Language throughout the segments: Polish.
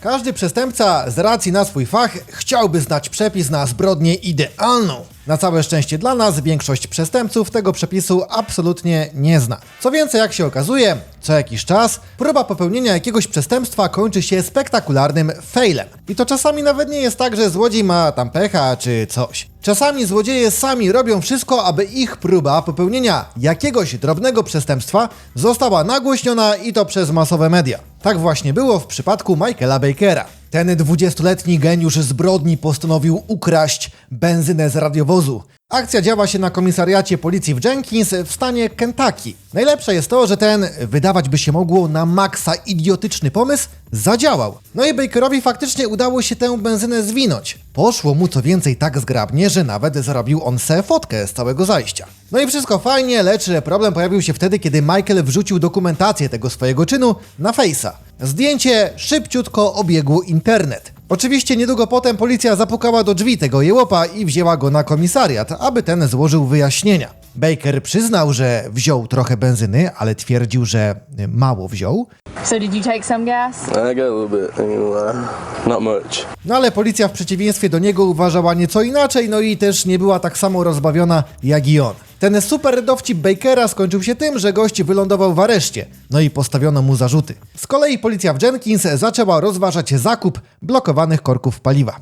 Każdy przestępca z racji na swój fach chciałby znać przepis na zbrodnię idealną. Na całe szczęście dla nas większość przestępców tego przepisu absolutnie nie zna. Co więcej, jak się okazuje, co jakiś czas próba popełnienia jakiegoś przestępstwa kończy się spektakularnym failem. I to czasami nawet nie jest tak, że złodziej ma tam pecha czy coś. Czasami złodzieje sami robią wszystko, aby ich próba popełnienia jakiegoś drobnego przestępstwa została nagłośniona i to przez masowe media. Tak właśnie było w przypadku Michaela Bakera. Ten 20-letni geniusz zbrodni postanowił ukraść benzynę z radiowozu. Akcja działa się na komisariacie policji w Jenkins w stanie Kentucky. Najlepsze jest to, że ten, wydawać by się mogło na maksa idiotyczny pomysł, zadziałał. No i Bakerowi faktycznie udało się tę benzynę zwinąć. Poszło mu co więcej tak zgrabnie, że nawet zrobił on se fotkę z całego zajścia. No i wszystko fajnie, lecz problem pojawił się wtedy, kiedy Michael wrzucił dokumentację tego swojego czynu na Face'a. Zdjęcie szybciutko obiegło internet. Oczywiście niedługo potem policja zapukała do drzwi tego jełopa i wzięła go na komisariat, aby ten złożył wyjaśnienia. Baker przyznał, że wziął trochę benzyny, ale twierdził, że mało wziął. So did you take some gas? I got a little bit, ain't gonna lie. Not much. No ale policja w przeciwieństwie do niego uważała nieco inaczej, no i też nie była tak samo rozbawiona jak i on. Ten super dowcip Bakera skończył się tym, że gość wylądował w areszcie, no i postawiono mu zarzuty. Z kolei policja w Jenkins zaczęła rozważać zakup blokowanych korków paliwa.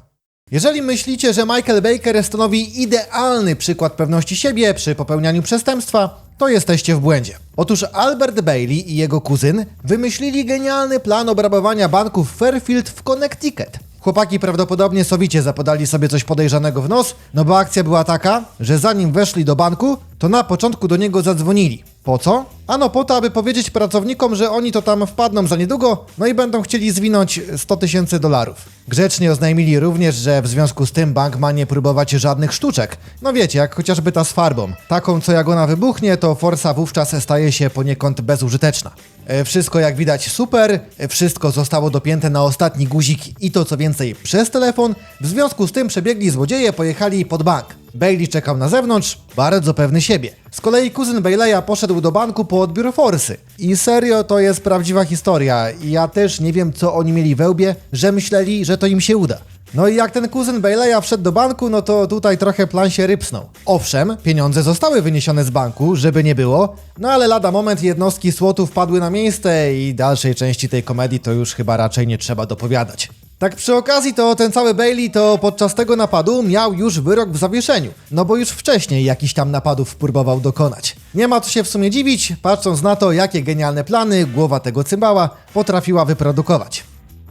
Jeżeli myślicie, że Michael Baker stanowi idealny przykład pewności siebie przy popełnianiu przestępstwa, to jesteście w błędzie. Otóż Albert Bailey i jego kuzyn wymyślili genialny plan obrabowania banku w Fairfield w Connecticut. Chłopaki prawdopodobnie sowicie zapodali sobie coś podejrzanego w nos, no bo akcja była taka, że zanim weszli do banku, to na początku do niego zadzwonili. Po co? Ano po to, aby powiedzieć pracownikom, że oni to tam wpadną za niedługo, no i będą chcieli zwinąć 100 tysięcy dolarów. Grzecznie oznajmili również, że w związku z tym bank ma nie próbować żadnych sztuczek. No wiecie, jak chociażby ta z farbą. Taką, co jak ona wybuchnie, to forsa wówczas staje się poniekąd bezużyteczna. E, Wszystko jak widać super, e, wszystko zostało dopięte na ostatni guzik i to co więcej przez telefon. W związku z tym przebiegli złodzieje pojechali pod bank. Bailey czekał na zewnątrz, bardzo pewny siebie. Z kolei kuzyn Baileya poszedł do banku po odbiór forsy. I serio, to jest prawdziwa historia. I ja też nie wiem, co oni mieli we łbie, że myśleli, że to im się uda. No i jak ten kuzyn Baileya wszedł do banku, no to tutaj trochę plan się rypsnął. Owszem, pieniądze zostały wyniesione z banku, żeby nie było, no ale lada moment jednostki słotu wpadły na miejsce i dalszej części tej komedii to już chyba raczej nie trzeba dopowiadać. Tak przy okazji to ten cały Bailey to podczas tego napadu miał już wyrok w zawieszeniu, no bo już wcześniej jakiś tam napadów próbował dokonać. Nie ma co się w sumie dziwić, patrząc na to, jakie genialne plany głowa tego cymbała potrafiła wyprodukować.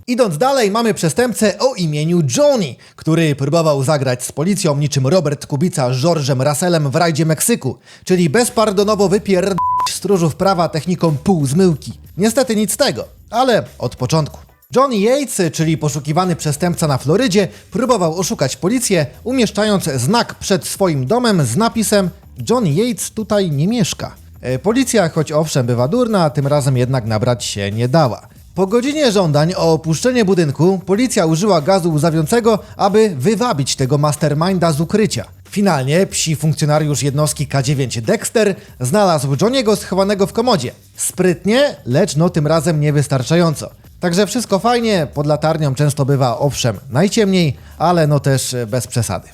Idąc dalej, mamy przestępcę o imieniu Johnny, który próbował zagrać z policją niczym Robert Kubica z George'em Russellem w rajdzie Meksyku, czyli bezpardonowo wypierd... stróżów prawa techniką półzmyłki. Niestety nic z tego, ale od początku. Johnny Yates, czyli poszukiwany przestępca na Florydzie, próbował oszukać policję, umieszczając znak przed swoim domem z napisem Johnny Yates tutaj nie mieszka. E, Policja, choć owszem bywa durna, tym razem jednak nabrać się nie dała. Po godzinie żądań o opuszczenie budynku, policja użyła gazu łzawiącego, aby wywabić tego masterminda z ukrycia. Finalnie psi funkcjonariusz jednostki K9 Dexter znalazł Johniego schowanego w komodzie. Sprytnie, lecz no tym razem niewystarczająco. Także wszystko fajnie, pod latarnią często bywa owszem najciemniej, ale no też e, bez przesady.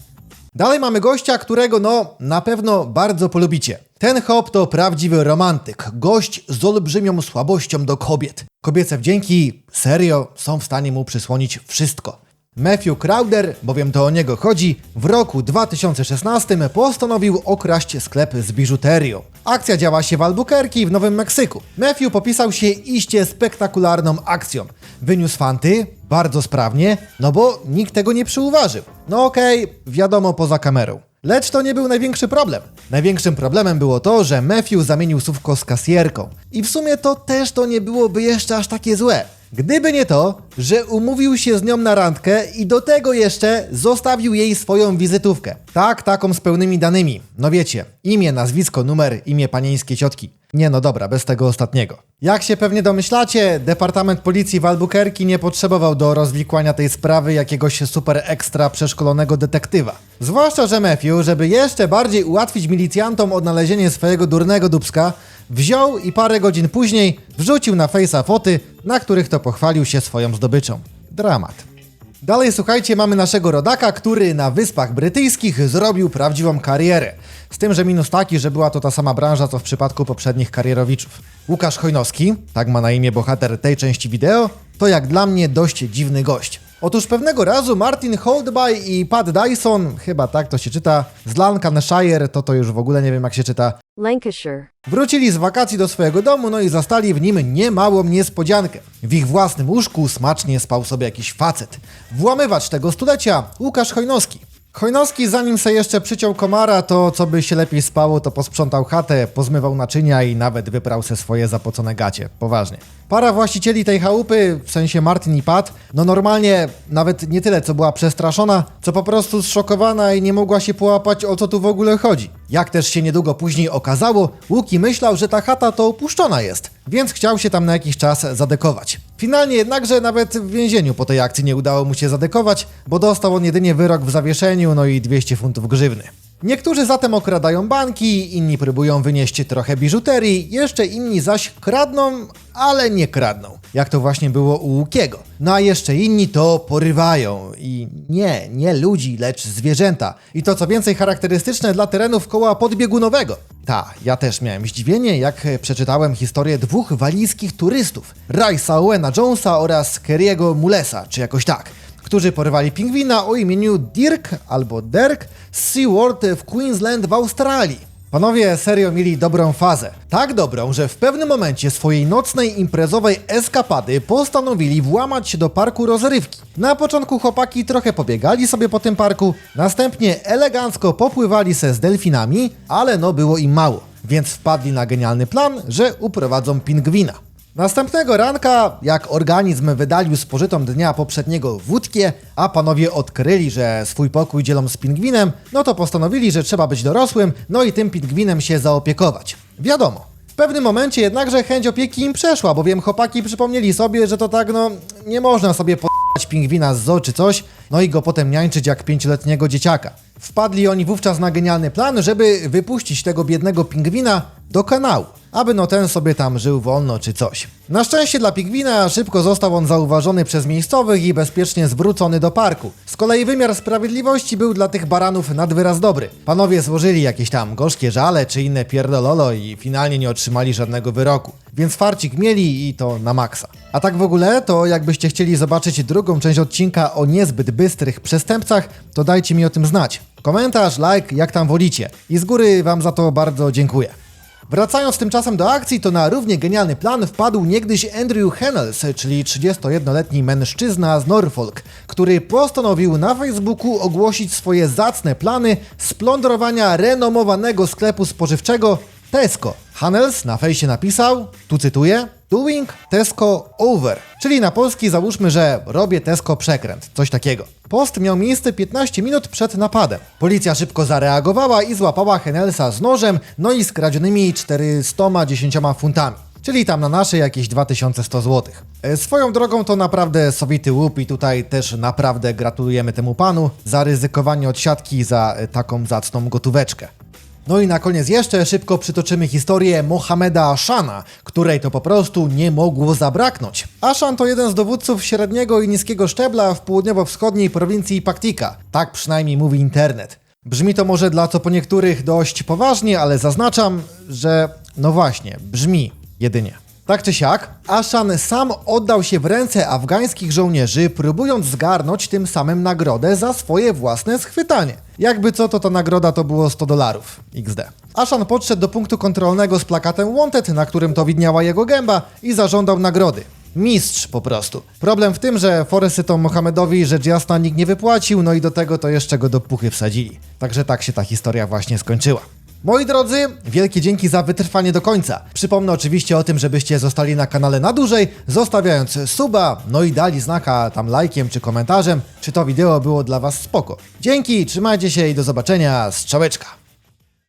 Dalej mamy gościa, którego no na pewno bardzo polubicie. Ten hop to prawdziwy romantyk, gość z olbrzymią słabością do kobiet. Kobiece wdzięki, serio, są w stanie mu przysłonić wszystko. Matthew Crowder, bowiem to o niego chodzi, w roku 2016 postanowił okraść sklep z biżuterią. Akcja działa się w Albuquerque w Nowym Meksyku. Matthew popisał się iście spektakularną akcją. Wyniósł fanty, bardzo sprawnie, no bo nikt tego nie przyuważył. No okej, wiadomo poza kamerą. Lecz to nie był największy problem. Największym problemem było to, że Matthew zamienił słówko z kasjerką. I w sumie to też to nie byłoby jeszcze aż takie złe. Gdyby nie to, że umówił się z nią na randkę i do tego jeszcze zostawił jej swoją wizytówkę. Tak, taką z pełnymi danymi. No wiecie, imię, nazwisko, numer, imię panieńskiej ciotki. Nie no dobra, bez tego ostatniego. Jak się pewnie domyślacie, Departament Policji w Albuquerque nie potrzebował do rozwikłania tej sprawy jakiegoś super ekstra przeszkolonego detektywa. Zwłaszcza, że Matthew, żeby jeszcze bardziej ułatwić milicjantom odnalezienie swojego durnego dubska, wziął i parę godzin później wrzucił na Face'a foty, na których to pochwalił się swoją zdobyczą. dramat. Dalej słuchajcie, mamy naszego rodaka, który na Wyspach Brytyjskich zrobił prawdziwą karierę. Z tym, że minus taki, że była to ta sama branża, co w przypadku poprzednich karierowiczów. Łukasz Chojnowski, tak ma na imię bohater tej części wideo, to jak dla mnie dość dziwny gość. Otóż pewnego razu Martin Holdby i Pat Dyson, chyba tak to się czyta, z Lancashire, to to już w ogóle nie wiem jak się czyta, Lancashire. Wrócili z wakacji do swojego domu, no i zastali w nim niemałą niespodziankę. W ich własnym łóżku smacznie spał sobie jakiś facet. Włamywacz tego stulecia, Łukasz Chojnowski. Chojnowski, zanim se jeszcze przyciął komara, to co by się lepiej spało, to posprzątał chatę, pozmywał naczynia i nawet wyprał se swoje zapocone gacie. Poważnie. Para właścicieli tej chałupy, w sensie Martin i Pat, no normalnie nawet nie tyle co była przestraszona, co po prostu zszokowana i nie mogła się połapać o co tu w ogóle chodzi. Jak też się niedługo później okazało, Łuki myślał, że ta chata to opuszczona jest, więc chciał się tam na jakiś czas zadekować. Finalnie jednakże nawet w więzieniu po tej akcji nie udało mu się zadekować, bo dostał on jedynie wyrok w zawieszeniu, no i 200 funtów grzywny. Niektórzy zatem okradają banki, inni próbują wynieść trochę biżuterii, jeszcze inni zaś kradną, ale nie kradną. Jak to właśnie było u Łukiego. No a jeszcze inni to porywają. I nie, nie ludzi, lecz zwierzęta. I to co więcej charakterystyczne dla terenów koła podbiegunowego. Ta, ja też miałem zdziwienie, jak przeczytałem historię dwóch walijskich turystów. Rice'a Owena Jonesa oraz Kerry'ego Mulesa, czy jakoś tak którzy porywali pingwina o imieniu Dirk albo Derek z SeaWorld w Queensland w Australii. Panowie serio mieli dobrą fazę. Tak dobrą, że w pewnym momencie swojej nocnej imprezowej eskapady postanowili włamać się do parku rozrywki. Na początku chłopaki trochę pobiegali sobie po tym parku, następnie elegancko popływali se z delfinami, ale no było im mało, więc wpadli na genialny plan, że uprowadzą pingwina. Następnego ranka, jak organizm wydalił spożytą dnia poprzedniego wódkę, a panowie odkryli, że swój pokój dzielą z pingwinem, no to postanowili, że trzeba być dorosłym, no i tym pingwinem się zaopiekować. Wiadomo. W pewnym momencie jednakże chęć opieki im przeszła, bowiem chłopaki przypomnieli sobie, że to tak no, nie można sobie po***ać pingwina z zoo czy coś, no i go potem niańczyć jak pięcioletniego dzieciaka. Wpadli oni wówczas na genialny plan, żeby wypuścić tego biednego pingwina do kanału, aby no ten sobie tam żył wolno czy coś. Na szczęście dla pingwina szybko został on zauważony przez miejscowych i bezpiecznie zwrócony do parku. Z kolei wymiar sprawiedliwości był dla tych baranów nad wyraz dobry. Panowie złożyli jakieś tam gorzkie żale czy inne pierdololo i finalnie nie otrzymali żadnego wyroku. Więc farcik mieli i to na maksa. A tak w ogóle, to jakbyście chcieli zobaczyć drugą część odcinka o niezbyt bystrych przestępcach, to dajcie mi o tym znać. Komentarz, like, jak tam wolicie. I z góry Wam za to bardzo dziękuję. Wracając tymczasem do akcji, to na równie genialny plan wpadł niegdyś Andrew Hennels, czyli 31-letni mężczyzna z Norfolk, który postanowił na Facebooku ogłosić swoje zacne plany splądrowania renomowanego sklepu spożywczego Tesco. Hannels na fejsie napisał, tu cytuję, Doing Tesco over, czyli na polski załóżmy, że robię Tesco przekręt, coś takiego. Post miał miejsce 15 minut przed napadem. Policja szybko zareagowała i złapała Hennelsa z nożem, no i z kradzionymi 410 funtami. Czyli tam na nasze jakieś 2100 zł. E, Swoją drogą to naprawdę sowity łup i tutaj też naprawdę gratulujemy temu panu za ryzykowanie odsiadki za e, taką zacną gotóweczkę. No i na koniec jeszcze szybko przytoczymy historię Mohameda Ashana, której to po prostu nie mogło zabraknąć. Ashan to jeden z dowódców średniego i niskiego szczebla w południowo-wschodniej prowincji Paktika. Tak przynajmniej mówi internet. Brzmi to może dla co po niektórych dość poważnie, ale zaznaczam, że no właśnie, brzmi jedynie. Tak czy siak, Ashan sam oddał się w ręce afgańskich żołnierzy, próbując zgarnąć tym samym nagrodę za swoje własne schwytanie. Jakby co, to ta nagroda to było 100 dolarów. XD. Ashan podszedł do punktu kontrolnego z plakatem Wanted, na którym to widniała jego gęba i zażądał nagrody. Mistrz po prostu. Problem w tym, że Foresty to Mohamedowi rzecz jasna nikt nie wypłacił, no i do tego to jeszcze go do puchy wsadzili. Także tak się ta historia właśnie skończyła. Moi drodzy, wielkie dzięki za wytrwanie do końca. Przypomnę oczywiście o tym, żebyście zostali na kanale na dłużej, zostawiając suba, no i dali znaka tam lajkiem czy komentarzem, czy to wideo było dla Was spoko. Dzięki, trzymajcie się i do zobaczenia, strzałeczka.